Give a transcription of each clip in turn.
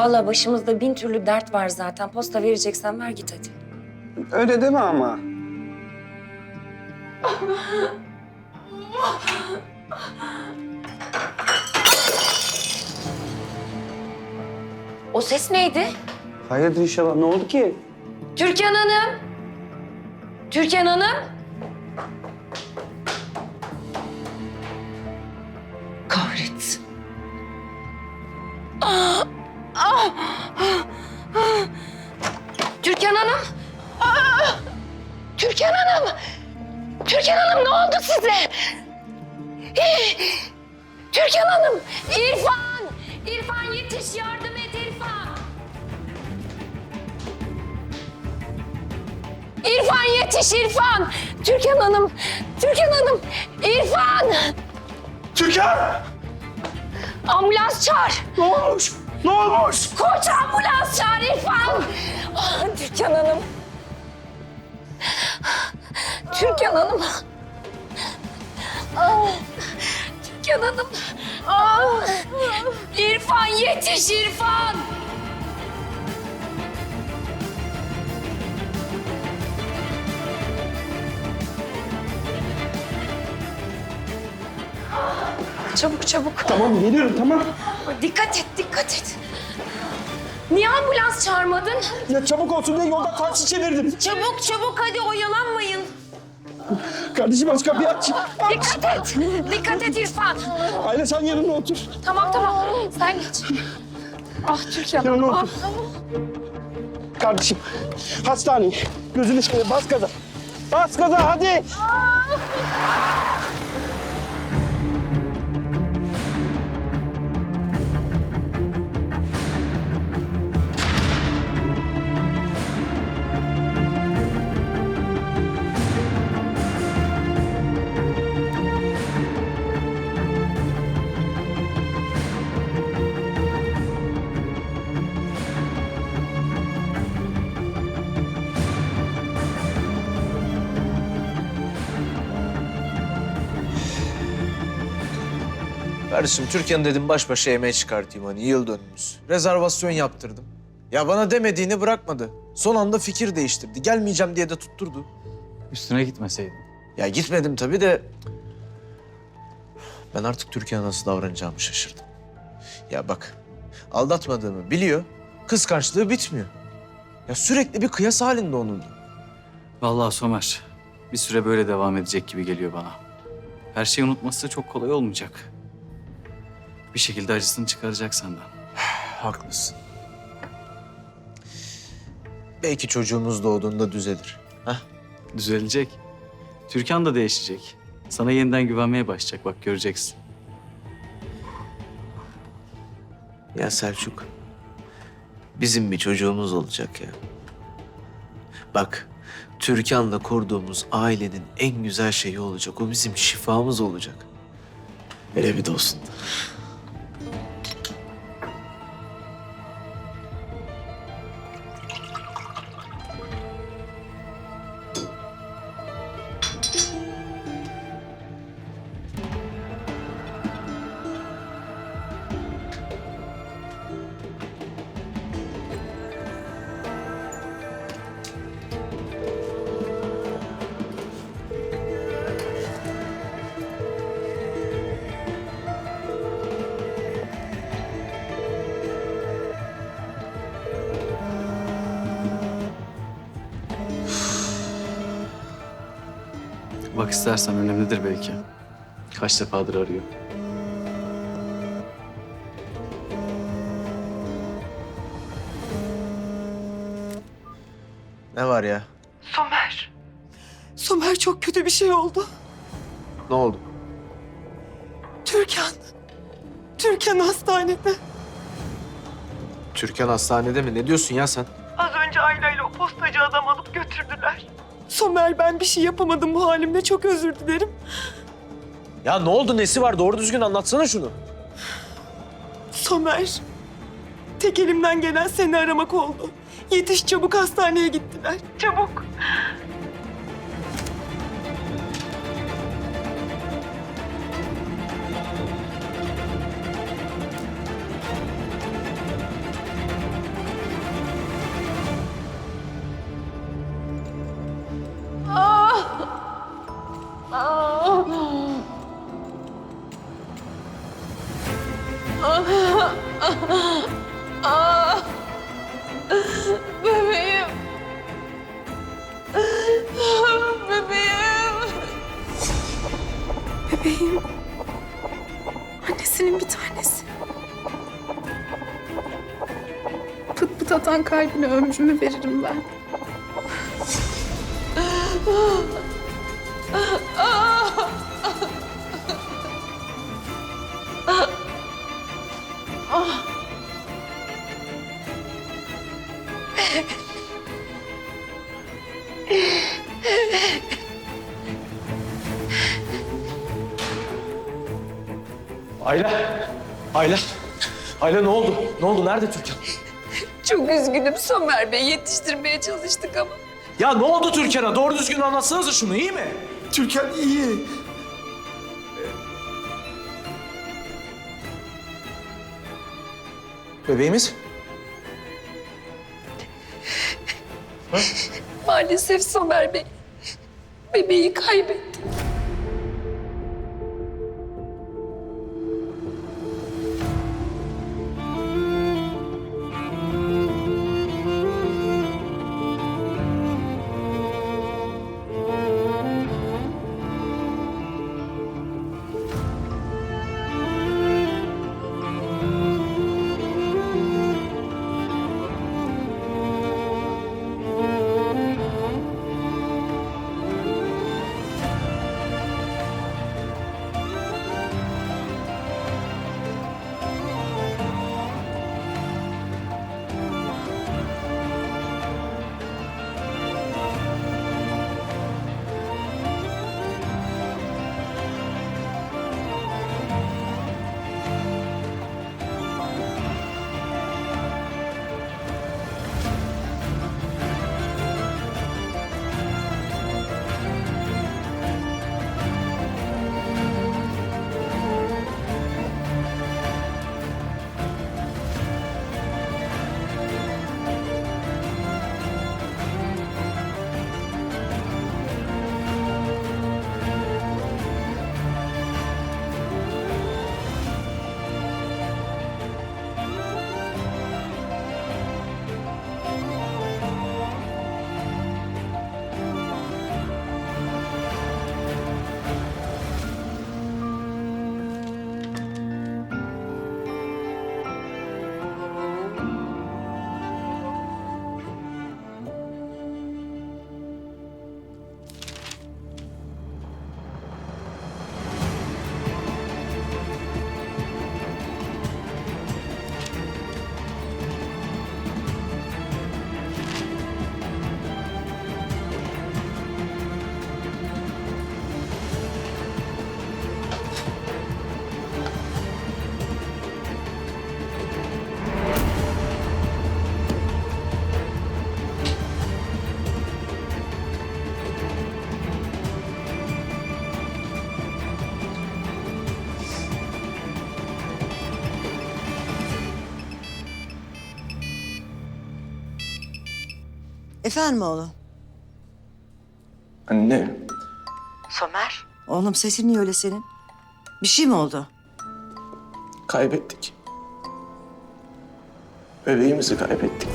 Vallahi başımızda bin türlü dert var zaten. Posta vereceksen ver git hadi. Öyle deme ama. O ses neydi? Hayırdır inşallah. Ne oldu ki? Türkan Hanım. Türkan Hanım. Türkan Hanım. Türkan Hanım. Türkan Hanım ne oldu size? Türkan Hanım. İrfan. İrfan yetiş yardım et İrfan. İrfan yetiş İrfan. Türkan Hanım. Türkan Hanım. İrfan. Türkan! Ambulans çağır. Ne olmuş? Ne olmuş? Koç ambulans çağır İrfan. Ah, Türkan Hanım. Türkan Hanım. Ah, Türkan Hanım. Ah, İrfan yetiş İrfan. Çabuk çabuk. Tamam geliyorum tamam. Dikkat et, dikkat et. Niye ambulans çağırmadın? Ya çabuk olsun diye yolda taksi çevirdim. Çabuk çabuk hadi oyalanmayın. Kardeşim aç kapıyı aç. Aç. Dikkat et. Dikkat et İrfan. Aile sen yanına otur. Tamam tamam. Sen geç. Ah Türkan. Yanına Ah. otur. Kardeşim hastaneye. Gözünü seveyim bas gaza. Bas gaza hadi. Kardeşim Türkiye'nin dedim baş başa yemeğe çıkartayım hani yıl dönümümüz. Rezervasyon yaptırdım. Ya bana demediğini bırakmadı. Son anda fikir değiştirdi. Gelmeyeceğim diye de tutturdu. Üstüne gitmeseydin. Ya gitmedim tabii de... Ben artık Türkiye'ye nasıl davranacağımı şaşırdım. Ya bak, aldatmadığımı biliyor, kıskançlığı bitmiyor. Ya sürekli bir kıyas halinde onunla. Vallahi Somer, bir süre böyle devam edecek gibi geliyor bana. Her şeyi unutması çok kolay olmayacak. Bir şekilde acısını çıkaracak senden. Haklısın. Belki çocuğumuz doğduğunda düzelir. Hah? Düzelecek. Türkan da değişecek. Sana yeniden güvenmeye başlayacak bak göreceksin. Ya Selçuk, bizim bir çocuğumuz olacak ya. Bak, Türkan'la kurduğumuz ailenin en güzel şeyi olacak. O bizim şifamız olacak. Hele bir de olsun. Bak istersen önemlidir belki. Kaç defadır arıyor. Ne var ya? Somer. Somer çok kötü bir şey oldu. Ne oldu? Türkan. Türkan hastanede. Türkan hastanede mi? Ne diyorsun ya sen? Az önce Ayla ile o postacı adam alıp götürdüler. Somer ben bir şey yapamadım bu halimde çok özür dilerim. Ya ne oldu? Nesi var? Doğru düzgün anlatsana şunu. Somer. Tek elimden gelen seni aramak oldu. Yetiş çabuk hastaneye gittiler. Çabuk. Kalbine ömrümü veririm ben. Ayla. Ayla. Ayla ne oldu? Ne oldu? Nerede Türkan? Çok üzgünüm Somer Bey. Yetiştirmeye çalıştık ama. Ya ne oldu Türkan'a? Doğru düzgün anlatsanıza şunu iyi mi? Türkan iyi. Bebeğimiz? Maalesef Somer Bey. Bebeği kaybettim. Efendim oğlum? Anne. Somer. Oğlum sesin niye öyle senin? Bir şey mi oldu? Kaybettik. Bebeğimizi kaybettik.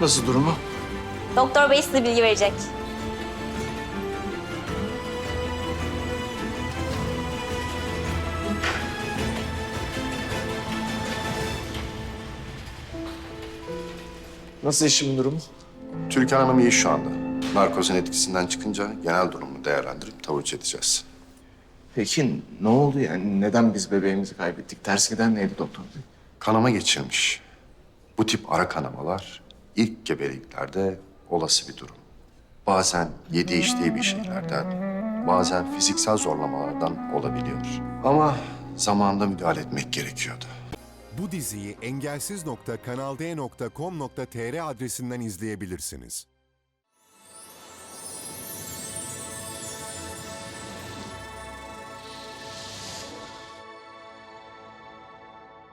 Nasıl durumu? Doktor bey size bilgi verecek. Nasıl eşimin durumu? Türkan Hanım iyi şu anda. Narkozun etkisinden çıkınca genel durumu değerlendirip tavuç edeceğiz. Peki ne oldu yani? Neden biz bebeğimizi kaybettik? Ters giden neydi doktor bey? Kanama geçirmiş. Bu tip ara kanamalar ilk gebeliklerde olası bir durum. Bazen yedi içtiği bir şeylerden, bazen fiziksel zorlamalardan olabiliyor. Ama zamanında müdahale etmek gerekiyordu. Bu diziyi engelsiz.kanalde.com.tr adresinden izleyebilirsiniz.